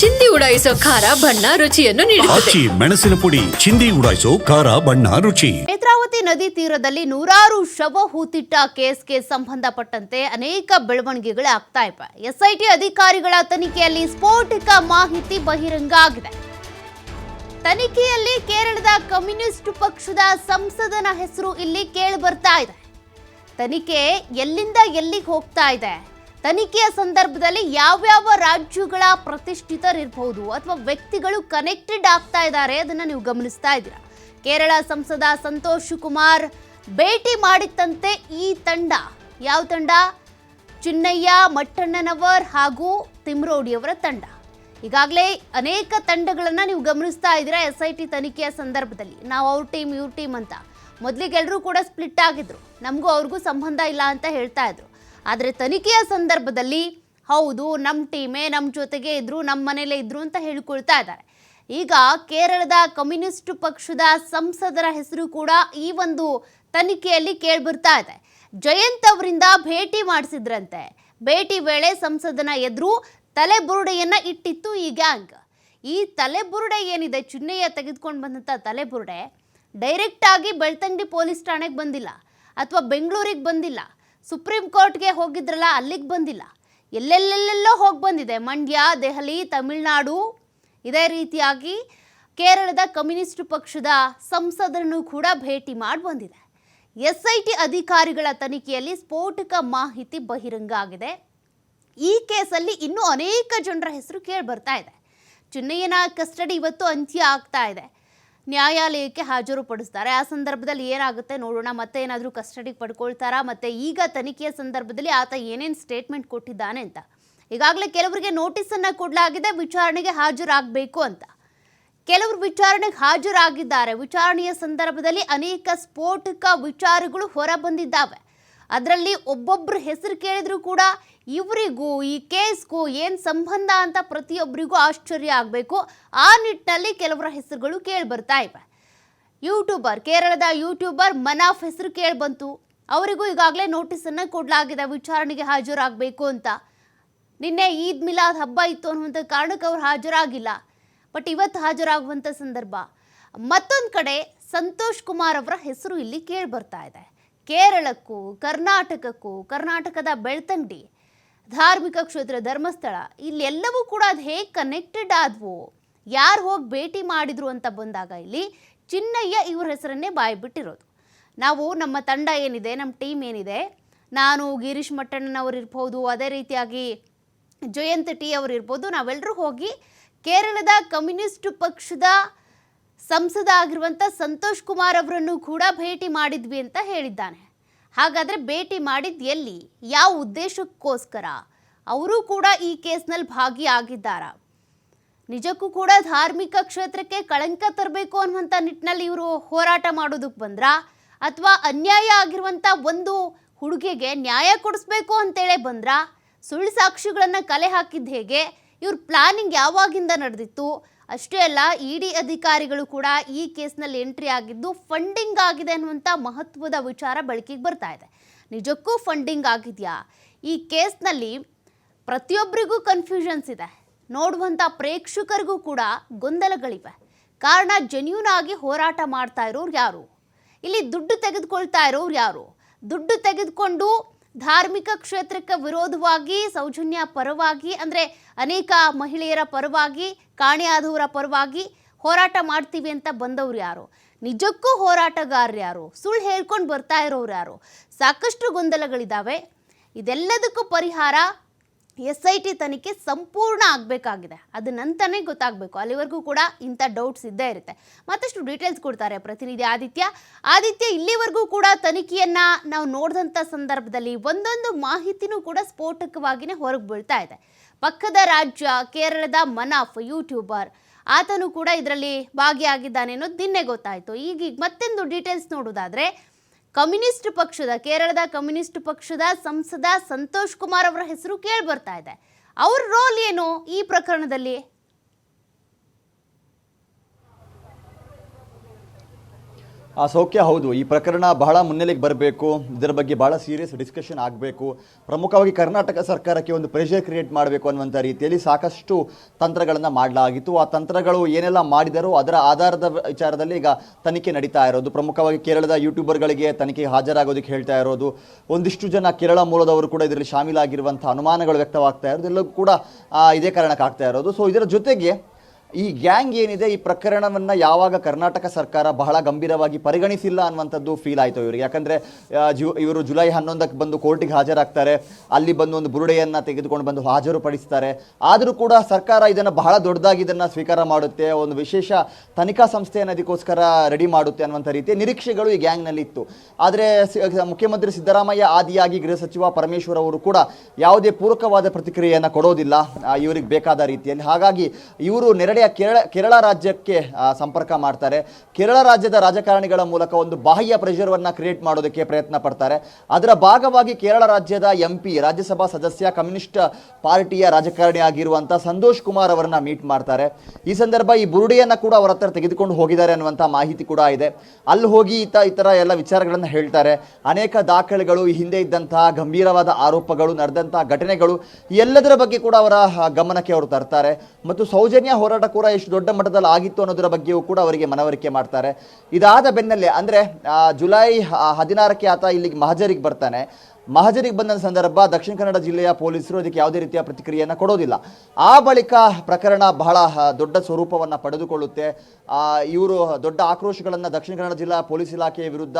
ಚಿಂದಿ ಉಡಾಯಿಸೋ ಖಾರ ಬಣ್ಣ ರುಚಿಯನ್ನು ನೀಡುತ್ತದೆ. ಆಚಿ ಮೆಣಸಿನ ಪುಡಿ ಚಿಂದಿ ಉಡಾಯಿಸೋ ಖಾರ ಬಣ್ಣ ರುಚಿ. ನೇತ್ರಾವತಿ ನದಿ ತೀರದಲ್ಲಿ ನೂರಾರು ಶವ ಹೂತಿಟ್ಟ ಕೇಸ್ಗೆ ಸಂಬಂಧಪಟ್ಟಂತೆ ಅನೇಕ ಬೆಳವಣಿಗೆಗಳು ಆಗ್ತಾ ಇವೆ. ಎಸ್ಐಟಿ ಅಧಿಕಾರಿಗಳ ತನಿಖೆಯಲ್ಲಿ ಸ್ಫೋಟಕ ಮಾಹಿತಿ ಬಹಿರಂಗ ಆಗಿದೆ. ತನಿಖೆಯಲ್ಲಿ ಕೇರಳದ ಕಮ್ಯುನಿಸ್ಟ್ ಪಕ್ಷದ ಸಂಸದನ ಹೆಸರು ಇಲ್ಲಿ ಕೇಳಿ ಬರ್ತಾ ಇದೆ. ತನಿಖೆ ಎಲ್ಲಿಂದ ಎಲ್ಲಿಗೆ ಹೋಗ್ತಾ ಇದೆ? ತನಿಖೆಯ ಸಂದರ್ಭದಲ್ಲಿ ಯಾವ್ಯಾವ ರಾಜ್ಯಗಳ ಪ್ರತಿಷ್ಠಿತರಿರ್ಬಹುದು ಅಥವಾ ವ್ಯಕ್ತಿಗಳು ಕನೆಕ್ಟೆಡ್ ಆಗ್ತಾ ಇದ್ದಾರೆ ಅದನ್ನು ನೀವು ಗಮನಿಸ್ತಾ ಇದ್ದೀರಾ? ಕೇರಳ ಸಂಸದ ಸಂತೋಷ್ ಕುಮಾರ್ ಭೇಟಿ ಮಾಡಿದ್ದಂತೆ ಈ ತಂಡ. ಯಾವ ತಂಡ? ಚಿನ್ನಯ್ಯ, ಮಟ್ಟಣ್ಣನವರ್ ಹಾಗೂ ತಿಮ್ರೋಡಿಯವರ ತಂಡ. ಈಗಾಗಲೇ ಅನೇಕ ತಂಡಗಳನ್ನು ನೀವು ಗಮನಿಸ್ತಾ ಇದ್ದೀರಾ ಎಸ್ ಐ ಟಿ ತನಿಖೆಯ ಸಂದರ್ಭದಲ್ಲಿ. ನಾವು ಅವ್ರ ಟೀಮ್, ಇವ್ರ ಟೀಮ್ ಅಂತ. ಮೊದಲಿಗೆ ಎಲ್ಲರೂ ಕೂಡ ಸ್ಪ್ಲಿಟ್ ಆಗಿದ್ರು. ನಮಗೂ ಅವ್ರಿಗೂ ಸಂಬಂಧ ಇಲ್ಲ ಅಂತ ಹೇಳ್ತಾ ಇದ್ರು. ಆದರೆ ತನಿಖೆಯ ಸಂದರ್ಭದಲ್ಲಿ ಹೌದು ನಮ್ಮ ಟೀಮೇ ನಮ್ಮ ಜೊತೆಗೆ ಇದ್ರು ನಮ್ಮ ಮನೇಲೇ ಇದ್ರು ಅಂತ ಹೇಳ್ಕೊಳ್ತಾ ಇದ್ದಾರೆ. ಈಗ ಕೇರಳದ ಕಮ್ಯುನಿಸ್ಟ್ ಪಕ್ಷದ ಸಂಸದರ ಹೆಸರು ಕೂಡ ಈ ಒಂದು ತನಿಖೆಯಲ್ಲಿ ಕೇಳಿಬರ್ತಾ ಇದೆ. ಜಯಂತ್ ಅವರಿಂದ ಭೇಟಿ ಮಾಡಿಸಿದ್ರಂತೆ. ಭೇಟಿ ವೇಳೆ ಸಂಸದನ ಎದುರು ತಲೆಬುರುಡೆಯನ್ನು ಇಟ್ಟಿತ್ತು ಈ ಗ್ಯಾಂಗ್. ಈ ತಲೆಬುರುಡೆ ಏನಿದೆ? ಚಿನ್ನಯ್ಯ ತೆಗೆದುಕೊಂಡು ಬಂದಂಥ ತಲೆಬುರುಡೆ ಡೈರೆಕ್ಟ್ ಆಗಿ ಬೆಳ್ತಂಗಡಿ ಪೊಲೀಸ್ ಠಾಣೆಗೆ ಬಂದಿಲ್ಲ ಅಥವಾ ಬೆಂಗಳೂರಿಗೆ ಬಂದಿಲ್ಲ. ಸುಪ್ರೀಂ ಕೋರ್ಟ್ಗೆ ಹೋಗಿದ್ರಲ್ಲ, ಅಲ್ಲಿಗೆ ಬಂದಿಲ್ಲ. ಎಲ್ಲೆಲ್ಲೆಲ್ಲೆಲ್ಲೋ ಹೋಗಿ ಬಂದಿದೆ. ಮಂಡ್ಯ, ದೆಹಲಿ, ತಮಿಳುನಾಡು. ಇದೇ ರೀತಿಯಾಗಿ ಕೇರಳದ ಕಮ್ಯುನಿಸ್ಟ್ ಪಕ್ಷದ ಸಂಸದರನ್ನು ಕೂಡ ಭೇಟಿ ಮಾಡಿ ಬಂದಿದೆ. ಎಸ್ ಐ ಟಿ ಅಧಿಕಾರಿಗಳ ತನಿಖೆಯಲ್ಲಿ ಸ್ಫೋಟಕ ಮಾಹಿತಿ ಬಹಿರಂಗ ಆಗಿದೆ. ಈ ಕೇಸಲ್ಲಿ ಇನ್ನೂ ಅನೇಕ ಜನರ ಹೆಸರು ಕೇಳಿ ಬರ್ತಾ ಇದೆ. ಚಿನ್ನಯ್ಯನ ಕಸ್ಟಡಿ ಇವತ್ತು ಅಂತ್ಯ ಆಗ್ತಾ ಇದೆ. ನ್ಯಾಯಾಲಯಕ್ಕೆ ಹಾಜರುಪಡಿಸ್ತಾರೆ. ಆ ಸಂದರ್ಭದಲ್ಲಿ ಏನಾಗುತ್ತೆ ನೋಡೋಣ. ಮತ್ತೆ ಏನಾದರೂ ಕಸ್ಟಡಿಗೆ ಪಡ್ಕೊಳ್ತಾರಾ? ಮತ್ತೆ ಈಗ ತನಿಖೆಯ ಸಂದರ್ಭದಲ್ಲಿ ಆತ ಏನೇನು ಸ್ಟೇಟ್ಮೆಂಟ್ ಕೊಟ್ಟಿದ್ದಾನೆ ಅಂತ. ಈಗಾಗಲೇ ಕೆಲವರಿಗೆ ನೋಟಿಸನ್ನು ಕೊಡಲಾಗಿದೆ. ವಿಚಾರಣೆಗೆ ಹಾಜರಾಗಬೇಕು ಅಂತ. ಕೆಲವರು ವಿಚಾರಣೆಗೆ ಹಾಜರಾಗಿದ್ದಾರೆ. ವಿಚಾರಣೆಯ ಸಂದರ್ಭದಲ್ಲಿ ಅನೇಕ ಸ್ಫೋಟಕ ವಿಚಾರಗಳು ಹೊರ ಬಂದಿದ್ದಾವೆ ಅದರಲ್ಲಿ ಒಬ್ಬೊಬ್ಬರು ಹೆಸರು ಕೇಳಿದ್ರು ಕೂಡ ಇವರಿಗೂ ಈ ಕೇಸ್ಗೂ ಏನು ಸಂಬಂಧ ಅಂತ ಪ್ರತಿಯೊಬ್ಬರಿಗೂ ಆಶ್ಚರ್ಯ ಆಗಬೇಕು. ಆ ನಿಟ್ಟಿನಲ್ಲಿ ಕೆಲವರ ಹೆಸರುಗಳು ಕೇಳಿ ಬರ್ತಾ ಇವೆ. ಯೂಟ್ಯೂಬರ್, ಕೇರಳದ ಯೂಟ್ಯೂಬರ್ ಮನಾಫ್ ಹೆಸರು ಕೇಳಿ ಬಂತು ಅವರಿಗೂ ಈಗಾಗಲೇ ನೋಟಿಸನ್ನು ಕೊಡಲಾಗಿದೆ, ವಿಚಾರಣೆಗೆ ಹಾಜರಾಗಬೇಕು ಅಂತ. ನಿನ್ನೆ ಈದ್ ಮಿಲಾದ್ ಹಬ್ಬ ಇತ್ತು ಅನ್ನುವಂಥ ಕಾರಣಕ್ಕೆ ಅವ್ರು ಹಾಜರಾಗಿಲ್ಲ. ಬಟ್ ಇವತ್ತು ಹಾಜರಾಗುವಂಥ ಸಂದರ್ಭ. ಮತ್ತೊಂದು ಕಡೆ ಸಂತೋಷ್ ಕುಮಾರ್ ಅವರ ಹೆಸರು ಇಲ್ಲಿ ಕೇಳಿ ಬರ್ತಾ ಇದೆ. ಕೇರಳಕ್ಕೂ, ಕರ್ನಾಟಕಕ್ಕೂ, ಕರ್ನಾಟಕದ ಬೆಳ್ತಂಗಡಿ ಧಾರ್ಮಿಕ ಕ್ಷೇತ್ರ, ಧರ್ಮಸ್ಥಳ, ಇಲ್ಲೆಲ್ಲವೂ ಕೂಡ ಅದು ಹೇಗೆ ಕನೆಕ್ಟೆಡ್ ಆದವು? ಯಾರು ಹೋಗಿ ಭೇಟಿ ಮಾಡಿದ್ರು ಅಂತ ಬಂದಾಗ ಇಲ್ಲಿ ಚಿನ್ನಯ್ಯ ಇವ್ರ ಹೆಸರನ್ನೇ ಬಾಯಿ ಬಿಟ್ಟಿರೋದು. ನಾವು ನಮ್ಮ ತಂಡ ಏನಿದೆ ನಮ್ಮ ಟೀಮ್ ಏನಿದೆ, ನಾನು, ಗಿರೀಶ್ ಮಟ್ಟಣ್ಣನವರು ಇರ್ಬೋದು, ಅದೇ ರೀತಿಯಾಗಿ ಜಯಂತ್ ಟಿ ಅವರು ಇರ್ಬೋದು ನಾವೆಲ್ಲರೂ ಹೋಗಿ ಕೇರಳದ ಕಮ್ಯುನಿಸ್ಟ್ ಪಕ್ಷದ ಸಂಸದ ಆಗಿರುವಂಥ ಸಂತೋಷ್ ಕುಮಾರ್ ಅವರನ್ನು ಕೂಡ ಭೇಟಿ ಮಾಡಿದ್ವಿ ಅಂತ ಹೇಳಿದ್ದಾನೆ. ಹಾಗಾದರೆ ಭೇಟಿ ಮಾಡಿದ್ದು ಎಲ್ಲಿ? ಯಾವ ಉದ್ದೇಶಕ್ಕೋಸ್ಕರ? ಅವರು ಕೂಡ ಈ ಕೇಸ್ನಲ್ಲಿ ಭಾಗಿಯಾಗಿದ್ದಾರಾ? ನಿಜಕ್ಕೂ ಕೂಡ ಧಾರ್ಮಿಕ ಕ್ಷೇತ್ರಕ್ಕೆ ಕಳಂಕ ತರಬೇಕು ಅನ್ನುವಂಥ ನಿಟ್ಟಿನಲ್ಲಿ ಇವರು ಹೋರಾಟ ಮಾಡೋದಕ್ಕೆ ಬಂದ್ರಾ? ಅಥವಾ ಅನ್ಯಾಯ ಆಗಿರುವಂಥ ಒಂದು ಹುಡುಗಿಗೆ ನ್ಯಾಯ ಕೊಡಿಸ್ಬೇಕು ಅಂತೇಳಿ ಬಂದ್ರಾ? ಸುಳ್ಳು ಸಾಕ್ಷಿಗಳನ್ನು ಕಲೆ ಹಾಕಿದ್ದು ಹೇಗೆ? ಇವ್ರ ಪ್ಲಾನಿಂಗ್ ಯಾವಾಗಿಂದ ನಡೆದಿತ್ತು? ಅಷ್ಟೇ ಅಲ್ಲ ಇ ಡಿ ಅಧಿಕಾರಿಗಳು ಕೂಡ ಈ ಕೇಸ್ನಲ್ಲಿ ಎಂಟ್ರಿ ಆಗಿದ್ದು ಫಂಡಿಂಗ್ ಆಗಿದೆ ಅನ್ನುವಂಥ ಮಹತ್ವದ ವಿಚಾರ ಬೆಳಕಿಗೆ ಬರ್ತಾ ಇದೆ. ನಿಜಕ್ಕೂ ಫಂಡಿಂಗ್ ಆಗಿದೆಯಾ? ಈ ಕೇಸ್ನಲ್ಲಿ ಪ್ರತಿಯೊಬ್ಬರಿಗೂ ಕನ್ಫ್ಯೂಷನ್ಸ್ ಇದೆ. ನೋಡುವಂಥ ಪ್ರೇಕ್ಷಕರಿಗೂ ಕೂಡ ಗೊಂದಲಗಳಿವೆ. ಕಾರಣ ಜೆನ್ಯೂನ್ ಆಗಿ ಹೋರಾಟ ಮಾಡ್ತಾ ಇರೋರು ಯಾರು? ಇಲ್ಲಿ ದುಡ್ಡು ತೆಗೆದುಕೊಳ್ತಾ ಇರೋರು ಯಾರು? ದುಡ್ಡು ತೆಗೆದುಕೊಂಡು ಧಾರ್ಮಿಕ ಕ್ಷೇತ್ರಕ್ಕೆ ವಿರೋಧವಾಗಿ, ಸೌಜನ್ಯ ಪರವಾಗಿ, ಅಂದರೆ ಅನೇಕ ಮಹಿಳೆಯರ ಪರವಾಗಿ, ಕಾಣೆಯಾದವರ ಪರವಾಗಿ ಹೋರಾಟ ಮಾಡ್ತೀವಿ ಅಂತ ಬಂದವ್ರು ಯಾರು? ನಿಜಕ್ಕೂ ಹೋರಾಟಗಾರರು ಯಾರು? ಸುಳ್ಳು ಹೇಳ್ಕೊಂಡು ಬರ್ತಾ ಇರೋರು ಯಾರು? ಸಾಕಷ್ಟು ಗೊಂದಲಗಳಿದ್ದಾವೆ ಇದೆಲ್ಲದಕ್ಕೂ ಪರಿಹಾರ ಎಸ್ ಐ ಟಿ ತನಿಖೆ ಸಂಪೂರ್ಣ ಆಗಬೇಕಾಗಿದೆ. ಅದು ನಂತರನೇ ಗೊತ್ತಾಗಬೇಕು. ಅಲ್ಲಿವರೆಗೂ ಕೂಡ ಇಂಥ ಡೌಟ್ಸ್ ಇದ್ದೇ ಇರುತ್ತೆ. ಮತ್ತಷ್ಟು ಡೀಟೇಲ್ಸ್ ಕೊಡ್ತಾರೆ ಪ್ರತಿನಿಧಿ ಆದಿತ್ಯ. ಆದಿತ್ಯ, ಇಲ್ಲಿವರೆಗೂ ಕೂಡ ತನಿಖೆಯನ್ನು ನಾವು ನೋಡಿದಂಥ ಸಂದರ್ಭದಲ್ಲಿ ಒಂದೊಂದು ಮಾಹಿತಿನೂ ಕೂಡ ಸ್ಫೋಟಕವಾಗಿಯೇ ಹೊರಗೆ ಬೀಳ್ತಾ ಇದೆ. ಪಕ್ಕದ ರಾಜ್ಯ, ಕೇರಳದ ಮನಾಫ್ ಯೂಟ್ಯೂಬರ್ ಆತನು ಕೂಡ ಇದರಲ್ಲಿ ಭಾಗಿಯಾಗಿದ್ದಾನೆ ಅನ್ನೋದು ನಿನ್ನೆ ಗೊತ್ತಾಯಿತು. ಈಗೀಗ ಈಗ ಮತ್ತೊಂದು ಡೀಟೇಲ್ಸ್ ನೋಡೋದಾದ್ರೆ ಕಮ್ಯುನಿಸ್ಟ್ ಪಕ್ಷದ, ಕೇರಳದ ಕಮ್ಯುನಿಸ್ಟ್ ಪಕ್ಷದ ಸಂಸದ ಸಂತೋಷ್ ಕುಮಾರ್ ಅವರ ಹೆಸರು ಕೇಳಿ ಬರ್ತಾ ಇದೆ. ಅವ್ರ ರೋಲ್ ಏನು ಈ ಪ್ರಕರಣದಲ್ಲಿ? ಆ, ಸೌಖ್ಯ ಹೌದು. ಈ ಪ್ರಕರಣ ಬಹಳ ಮುನ್ನೆಲೆಗೆ ಬರಬೇಕು. ಇದರ ಬಗ್ಗೆ ಬಹಳ ಸೀರಿಯಸ್ ಡಿಸ್ಕಷನ್ ಆಗಬೇಕು. ಪ್ರಮುಖವಾಗಿ ಕರ್ನಾಟಕ ಸರ್ಕಾರಕ್ಕೆ ಒಂದು ಪ್ರೆಷರ್ ಕ್ರಿಯೇಟ್ ಮಾಡಬೇಕು ಅನ್ನುವಂಥ ರೀತಿಯಲ್ಲಿ ಸಾಕಷ್ಟು ತಂತ್ರಗಳನ್ನು ಮಾಡಲಾಗಿತ್ತು. ಆ ತಂತ್ರಗಳು ಏನೆಲ್ಲ ಮಾಡಿದರೋ ಅದರ ಆಧಾರದ ವಿಚಾರದಲ್ಲಿ ಈಗ ತನಿಖೆ ನಡೀತಾ ಇರೋದು. ಪ್ರಮುಖವಾಗಿ ಕೇರಳದ ಯೂಟ್ಯೂಬರ್ಗಳಿಗೆ ತನಿಖೆಗೆ ಹಾಜರಾಗೋದಕ್ಕೆ ಹೇಳ್ತಾ ಇರೋದು. ಒಂದಿಷ್ಟು ಜನ ಕೇರಳ ಮೂಲದವರು ಕೂಡ ಇದರಲ್ಲಿ ಶಾಮೀಲಾಗಿರುವಂಥ ಅನುಮಾನಗಳು ವ್ಯಕ್ತವಾಗ್ತಾ ಇರೋದು. ಎಲ್ಲವೂ ಕೂಡ ಇದೇ ಕಾರಣಕ್ಕೆ ಆಗ್ತಾ ಇರೋದು. ಸೊ ಇದರ ಜೊತೆಗೆ ಈ ಗ್ಯಾಂಗ್ ಏನಿದೆ, ಈ ಪ್ರಕರಣವನ್ನು ಯಾವಾಗ ಕರ್ನಾಟಕ ಸರ್ಕಾರ ಬಹಳ ಗಂಭೀರವಾಗಿ ಪರಿಗಣಿಸಿಲ್ಲ ಅನ್ನುವಂಥದ್ದು ಫೀಲ್ ಆಯಿತು ಇವರಿಗೆ. ಯಾಕಂದರೆ ಜು, ಇವರು ಜುಲೈ ಹನ್ನೊಂದಕ್ಕೆ ಬಂದು ಕೋರ್ಟಿಗೆ ಹಾಜರಾಗ್ತಾರೆ. ಅಲ್ಲಿ ಬಂದು ಒಂದು ಬುರುಡೆಯನ್ನು ತೆಗೆದುಕೊಂಡು ಬಂದು ಹಾಜರುಪಡಿಸ್ತಾರೆ. ಆದರೂ ಕೂಡ ಸರ್ಕಾರ ಇದನ್ನು ಬಹಳ ದೊಡ್ಡದಾಗಿ ಇದನ್ನು ಸ್ವೀಕಾರ ಮಾಡುತ್ತೆ, ಒಂದು ವಿಶೇಷ ತನಿಖಾ ಸಂಸ್ಥೆಯನ್ನು ಅದಕ್ಕೋಸ್ಕರ ರೆಡಿ ಮಾಡುತ್ತೆ ಅನ್ನುವಂಥ ರೀತಿಯ ನಿರೀಕ್ಷೆಗಳು ಈ ಗ್ಯಾಂಗ್ನಲ್ಲಿ ಇತ್ತು. ಆದರೆ ಮುಖ್ಯಮಂತ್ರಿ ಸಿದ್ದರಾಮಯ್ಯ ಆದಿಯಾಗಿ ಗೃಹ ಸಚಿವ ಪರಮೇಶ್ವರ್ ಅವರು ಕೂಡ ಯಾವುದೇ ಪೂರಕವಾದ ಪ್ರತಿಕ್ರಿಯೆಯನ್ನು ಕೊಡೋದಿಲ್ಲ ಇವರಿಗೆ ಬೇಕಾದ ರೀತಿಯಲ್ಲಿ. ಹಾಗಾಗಿ ಇವರು ನೆರಡೆಯ ಕೇರಳ ಕೇರಳ ರಾಜ್ಯಕ್ಕೆ ಸಂಪರ್ಕ ಮಾಡ್ತಾರೆ. ಕೇರಳ ರಾಜ್ಯದ ರಾಜಕಾರಣಿಗಳ ಮೂಲಕ ಒಂದು ಬಾಹ್ಯ ಪ್ರೆಷರ್ವನ್ನು ಕ್ರಿಯೇಟ್ ಮಾಡೋದಕ್ಕೆ ಪ್ರಯತ್ನ ಪಡ್ತಾರೆ. ಅದರ ಭಾಗವಾಗಿ ಕೇರಳ ರಾಜ್ಯದ ಎಂ ಪಿ ರಾಜ್ಯಸಭಾ ಸದಸ್ಯ, ಕಮ್ಯುನಿಸ್ಟ್ ಪಾರ್ಟಿಯ ರಾಜಕಾರಣಿ ಆಗಿರುವಂಥ ಸಂತೋಷ್ ಕುಮಾರ್ ಅವರನ್ನ ಮೀಟ್ ಮಾಡ್ತಾರೆ. ಈ ಸಂದರ್ಭ ಈ ಬುರುಡಿಯನ್ನು ಕೂಡ ಅವರ ಹತ್ರ ತೆಗೆದುಕೊಂಡು ಹೋಗಿದ್ದಾರೆ ಅನ್ನುವಂಥ ಮಾಹಿತಿ ಕೂಡ ಇದೆ. ಅಲ್ಲಿ ಹೋಗಿ ಈತ, ಈ ಥರ ಎಲ್ಲ ವಿಚಾರಗಳನ್ನು ಹೇಳ್ತಾರೆ. ಅನೇಕ ದಾಖಲೆಗಳು, ಈ ಹಿಂದೆ ಇದ್ದಂತಹ ಗಂಭೀರವಾದ ಆರೋಪಗಳು ನಡೆದಂತಹ ಘಟನೆಗಳು ಎಲ್ಲದರ ಬಗ್ಗೆ ಕೂಡ ಅವರ ಗಮನಕ್ಕೆ ಅವರು ತರ್ತಾರೆ. ಮತ್ತು ಸೌಜನ್ಯ ಹೋರಾಟ ಕೂಡ ಎಷ್ಟು ದೊಡ್ಡ ಮಟ್ಟದಲ್ಲಿ ಆಗಿತ್ತು ಅನ್ನೋದರ ಬಗ್ಗೆಯೂ ಕೂಡ ಅವರಿಗೆ ಮನವರಿಕೆ ಮಾಡ್ತಾರೆ. ಇದಾದ ಬೆನ್ನಲ್ಲೇ, ಅಂದರೆ ಜುಲೈ ಹದಿನಾರಕ್ಕೆ ಆತ ಇಲ್ಲಿಗೆ ಮಹಜರಿಗೆ ಬರ್ತಾನೆ. ಮಹಜರಿಗೆ ಬಂದ ಸಂದರ್ಭ ದಕ್ಷಿಣ ಕನ್ನಡ ಜಿಲ್ಲೆಯ ಪೊಲೀಸರು ಅದಕ್ಕೆ ಯಾವುದೇ ರೀತಿಯ ಪ್ರತಿಕ್ರಿಯೆಯನ್ನು ಕೊಡೋದಿಲ್ಲ. ಆ ಬಳಿಕ ಪ್ರಕರಣ ಬಹಳ ದೊಡ್ಡ ಸ್ವರೂಪವನ್ನು ಪಡೆದುಕೊಳ್ಳುತ್ತೆ. ಇವರು ದೊಡ್ಡ ಆಕ್ರೋಶಗಳನ್ನು ದಕ್ಷಿಣ ಕನ್ನಡ ಜಿಲ್ಲಾ ಪೊಲೀಸ್ ಇಲಾಖೆಯ ವಿರುದ್ಧ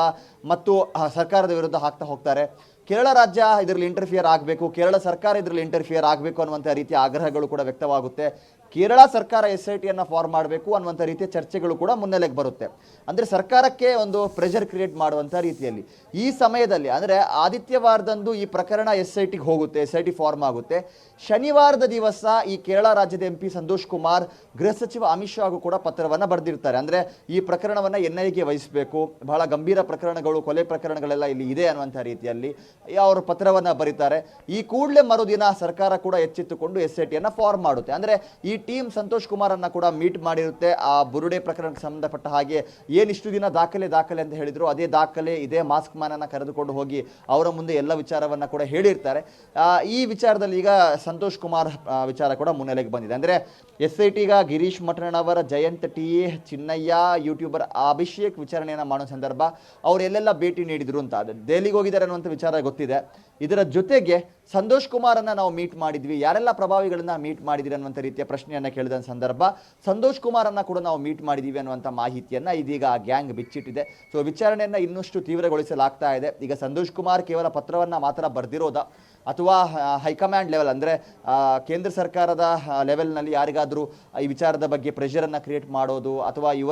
ಮತ್ತು ಸರ್ಕಾರದ ವಿರುದ್ಧ ಹಾಕ್ತಾ ಹೋಗ್ತಾರೆ. ಕೇರಳ ರಾಜ್ಯ ಇದರಲ್ಲಿ ಇಂಟರ್ಫಿಯರ್ ಆಗಬೇಕು, ಕೇರಳ ಸರ್ಕಾರ ಇದರಲ್ಲಿ ಇಂಟರ್ಫಿಯರ್ ಆಗಬೇಕು ಅನ್ನುವಂಥ ರೀತಿಯ ಆಗ್ರಹಗಳು ಕೂಡ ವ್ಯಕ್ತವಾಗುತ್ತೆ. ಕೇರಳ ಸರ್ಕಾರ ಎಸ್ ಐ ಟಿಯನ್ನು ಫಾರ್ಮ್ ಮಾಡಬೇಕು ಅನ್ನುವಂಥ ರೀತಿಯ ಚರ್ಚೆಗಳು ಕೂಡ ಮುನ್ನೆಲೆಗೆ ಬರುತ್ತೆ. ಅಂದರೆ ಸರ್ಕಾರಕ್ಕೆ ಒಂದು ಪ್ರೆಷರ್ ಕ್ರಿಯೇಟ್ ಮಾಡುವಂಥ ರೀತಿಯಲ್ಲಿ. ಈ ಸಮಯದಲ್ಲಿ, ಅಂದರೆ ಆದಿತ್ಯವಾರದಂದು ಈ ಪ್ರಕರಣ ಎಸ್ ಐ ಟಿಗೆ ಹೋಗುತ್ತೆ ಎಸ್ ಐ ಟಿ ಫಾರ್ಮ್ ಆಗುತ್ತೆ. ಶನಿವಾರದ ದಿವಸ ಈ ಕೇರಳ ರಾಜ್ಯದ ಎಂ ಪಿ ಸಂತೋಷ್ ಕುಮಾರ್, ಗೃಹ ಸಚಿವ ಅಮಿತ್ ಶಾಗೂ ಕೂಡ ಪತ್ರವನ್ನು ಬರೆದಿರ್ತಾರೆ. ಅಂದರೆ ಈ ಪ್ರಕರಣವನ್ನು ಎನ್ ಐಗೆ ವಹಿಸಬೇಕು. ಬಹಳ ಗಂಭೀರ ಪ್ರಕರಣಗಳು, ಕೊಲೆ ಪ್ರಕರಣಗಳೆಲ್ಲ ಇಲ್ಲಿ ಇದೆ ಅನ್ನುವಂಥ ರೀತಿಯಲ್ಲಿ. ಅವರು ಪತ್ರವನ್ನು ಬರೀತಾರೆ. ಈ ಕೂಡಲೇ ಮರುದಿನ ಸರ್ಕಾರ ಕೂಡ ಎಚ್ಚೆತ್ತುಕೊಂಡು ಎಸ್ ಐ ಟಿಯನ್ನು ಫಾರ್ಮ್ ಮಾಡುತ್ತೆ. ಅಂದರೆ ಈ ಟೀಮ್ ಸಂತೋಷ್ ಕುಮಾರನ್ನು ಕೂಡ ಮೀಟ್ ಮಾಡಿರುತ್ತೆ. ಆ ಬುರುಡೆ ಪ್ರಕರಣಕ್ಕೆ ಸಂಬಂಧಪಟ್ಟ ಹಾಗೆ ಏನಿಷ್ಟು ದಿನ ದಾಖಲೆ ದಾಖಲೆ ಅಂತ ಹೇಳಿದ್ರು, ಅದೇ ದಾಖಲೆ, ಇದೇ ಮಾಸ್ಕ್ ಮ್ಯಾನನ್ನು ಕರೆದುಕೊಂಡು ಹೋಗಿ ಅವರ ಮುಂದೆ ಎಲ್ಲ ವಿಚಾರವನ್ನು ಕೂಡ ಹೇಳಿರ್ತಾರೆ. ಈ ವಿಚಾರದಲ್ಲಿ ಈಗ ಸಂತೋಷ್ ಕುಮಾರ್ ವಿಚಾರ ಕೂಡ ಮುನ್ನೆಲೆಗೆ ಬಂದಿದೆ. ಅಂದರೆ ಎಸ್ ಐ ಟಿಗ ಗಿರೀಶ್ ಮಠಣ್ಣವರ ಜಯಂತ್, ಟಿ. ಚಿನ್ನಯ್ಯ, ಯೂಟ್ಯೂಬರ್ ಅಭಿಷೇಕ್ ವಿಚಾರಣೆಯನ್ನು ಮಾಡೋ ಸಂದರ್ಭ ಅವರೆಲ್ಲೆಲ್ಲ ಭೇಟಿ ನೀಡಿದ್ರು ಅಂತ. ದೆಹಲಿಗೆ ಹೋಗಿದ್ದಾರೆ ಅನ್ನುವಂಥ ವಿಚಾರ ಗೊತ್ತಿದೆ. ಇದರ ಜೊತೆಗೆ ಸಂತೋಷ್ ಕುಮಾರನ್ನ ನಾವು ಮೀಟ್ ಮಾಡಿದ್ವಿ. ಯಾರೆಲ್ಲ ಪ್ರಭಾವಿಗಳನ್ನ ಮೀಟ್ ಮಾಡಿದಿರಿ ಅನ್ನುವಂಥ ರೀತಿಯ ಪ್ರಶ್ನೆಯನ್ನ ಕೇಳಿದ ಸಂದರ್ಭ ಸಂತೋಷ್ ಕುಮಾರನ್ನು ಕೂಡ ನಾವು ಮೀಟ್ ಮಾಡಿದೀವಿ ಅನ್ನುವಂಥ ಮಾಹಿತಿಯನ್ನ ಇದೀಗ ಆ ಗ್ಯಾಂಗ್ ಬಿಚ್ಚಿಟ್ಟಿದೆ. ಸೊ ವಿಚಾರಣೆಯನ್ನ ಇನ್ನಷ್ಟು ತೀವ್ರಗೊಳಿಸಲಾಗ್ತಾ ಇದೆ. ಈಗ ಸಂತೋಷ್ ಕುಮಾರ್ ಕೇವಲ ಪತ್ರವನ್ನ ಮಾತ್ರ ಬರ್ದಿರೋದ? ಅಥವಾ ಹೈಕಮಾಂಡ್ ಲೆವೆಲ್ ಅಂದರೆ ಕೇಂದ್ರ ಸರ್ಕಾರದ ಲೆವೆಲ್ನಲ್ಲಿ ಯಾರಿಗಾದರೂ ಈ ವಿಚಾರದ ಬಗ್ಗೆ ಪ್ರೆಷರನ್ನು ಕ್ರಿಯೇಟ್ ಮಾಡೋದು ಅಥವಾ ಇವರ